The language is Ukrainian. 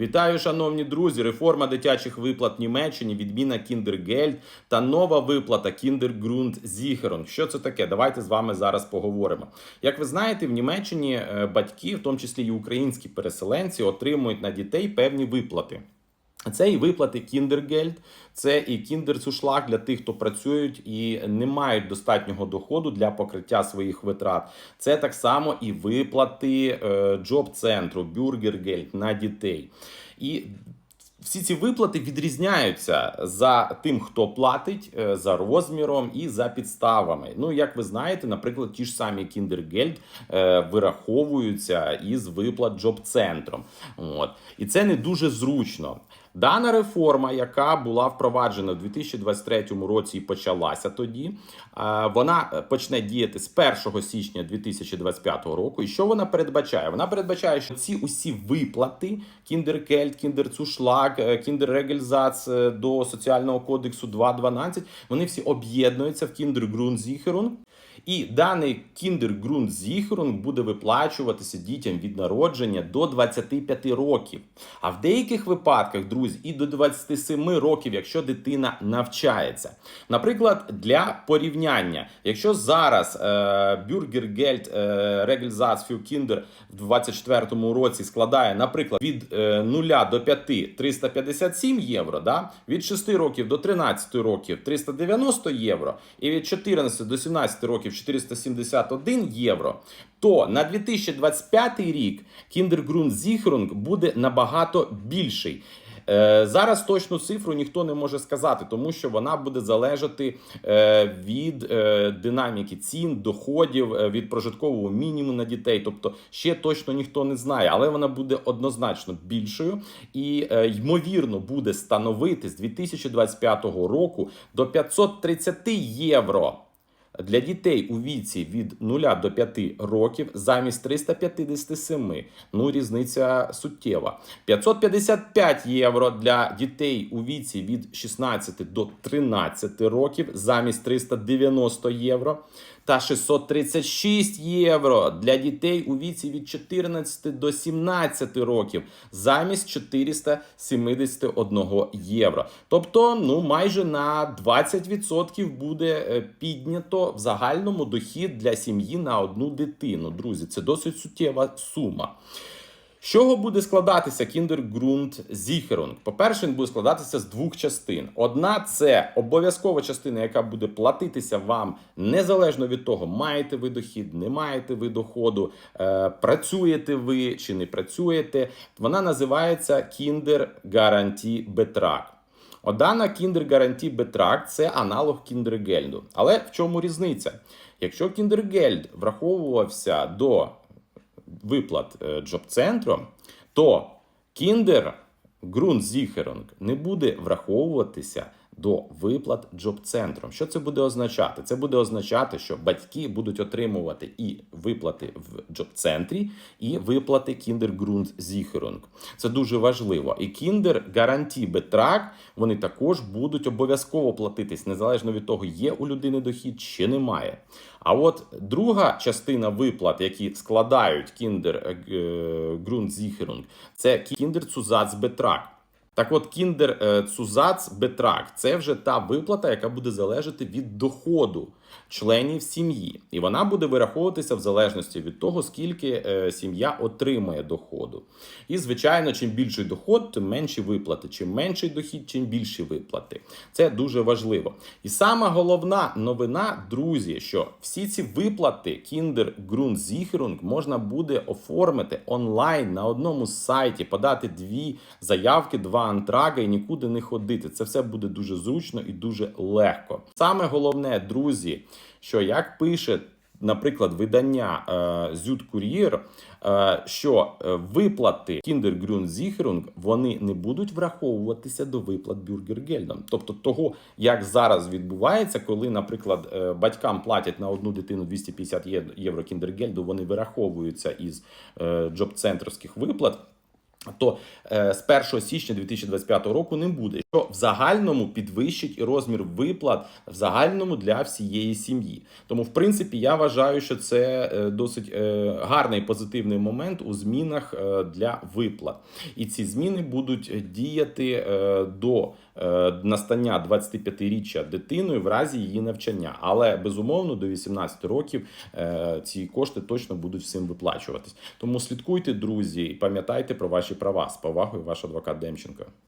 Вітаю, шановні друзі! Реформа дитячих виплат Німеччині, відміна Кіндергельд та нова виплата Кіндергрундзіхерунг. Що це таке? Давайте з вами зараз поговоримо. Як ви знаєте, в Німеччині е, батьки, в тому числі і українські переселенці, отримують на дітей певні виплати. Це і виплати Кіндергельд, це і кіндерцушлаг для тих, хто працюють і не мають достатнього доходу для покриття своїх витрат. Це так само і виплати е, джоб-центру Бюргергельд на дітей. І всі ці виплати відрізняються за тим, хто платить, е, за розміром і за підставами. Ну, як ви знаєте, наприклад, ті ж самі Кіндергельд вираховуються із виплат джоб-центром. От. І це не дуже зручно. Дана реформа, яка була впроваджена у 2023 році і почалася тоді, е, вона почне діяти з 1 січня 2025 року. І що вона передбачає? Вона передбачає, що ці усі виплати Кіндеркельт, Кіндерцушлаг, Кіндеррегельзац е, до соціального кодексу 2.12, вони всі об'єднуються в Кіндергрунзіхерунг. І даний Кіндергрунзіхерунг буде виплачуватися дітям від народження до 25 років. А в деяких випадках, друзі, і до 27 років, якщо дитина навчається. Наприклад, для порівняння, якщо зараз е, Бюргергельд е, Регельзац Кіндер в 24 році складає, наприклад, від е, 0 до 5 357 євро, да? від 6 років до 13 років 390 євро, і від 14 до 17 років 471 євро, то на 2025 рік Кіндергрунзіхерунг буде набагато більший. Е, Зараз точну цифру ніхто не може сказати, тому що вона буде залежати е, від е, динаміки цін, доходів, від прожиткового мінімуму на дітей. Тобто ще точно ніхто не знає, але вона буде однозначно більшою і ймовірно буде становити з 2025 року до 530 євро. Для дітей у віці від 0 до 5 років замість 357. Ну, різниця суттєва. 555 євро для дітей у віці від 16 до 13 років замість 390 євро. Та 636 євро для дітей у віці від 14 до 17 років замість 471 євро. Тобто, ну майже на 20% буде е, піднято в загальному дохід для сім'ї на одну дитину. Друзі, це досить суттєва сума. З чого буде складатися Kindergrundsicherung? По-перше, він буде складатися з двох частин. Одна це обов'язкова частина, яка буде платитися вам незалежно від того, маєте ви дохід, не маєте ви доходу, е, працюєте ви чи не працюєте. Вона називається Kindergarantie-Betrag. Одана Kindergarantie Betrag – це аналог Кіндергельду. Але в чому різниця? Якщо Кіндергельд враховувався до виплат е, джоб-центру, то Kinder Grundsicherung не буде враховуватися до виплат джоб-центром. Що це буде означати? Це буде означати, що батьки будуть отримувати і виплати в джоб-центрі, і виплати Kinder Grundsicherung. Це дуже важливо. І Kinder Guarantee Betrag, вони також будуть обов'язково платитись, незалежно від того, є у людини дохід чи немає. А от друга частина виплат, які складають Kinder е, це Kinder Zusatzbetrag. Так от, Kinder Цузац Zusatzbetrag – це вже та виплата, яка буде залежати від доходу членів сім'ї. І вона буде вираховуватися в залежності від того, скільки е, сім'я отримує доходу. І, звичайно, чим більший доход, тим менші виплати. Чим менший дохід, чим більші виплати. Це дуже важливо. І сама головна новина, друзі, що всі ці виплати Kinder Grundsicherung можна буде оформити онлайн на одному сайті, подати дві заявки, два антраги і нікуди не ходити. Це все буде дуже зручно і дуже легко. Саме головне, друзі, що як пише. Наприклад, видання е, Зюд Кур'єр, е, що е, виплати Kindergrundsicherung, вони не будуть враховуватися до виплат Бюргергельдом. Тобто того, як зараз відбувається, коли, наприклад, е, батькам платять на одну дитину 250 євро Кіндергельду, вони вираховуються із е, джоб-центровських виплат, то е, з 1 січня 2025 року не буде. Що в загальному підвищить і розмір виплат в загальному для всієї сім'ї. Тому, в принципі, я вважаю, що це е, досить е, гарний позитивний момент у змінах е, для виплат. І ці зміни будуть діяти до настання 25-річчя дитиною в разі її навчання. Але безумовно до 18 років ці кошти точно будуть всім виплачуватись. Тому слідкуйте, друзі, і пам'ятайте про ваші права. З повагою, ваш адвокат Демченко.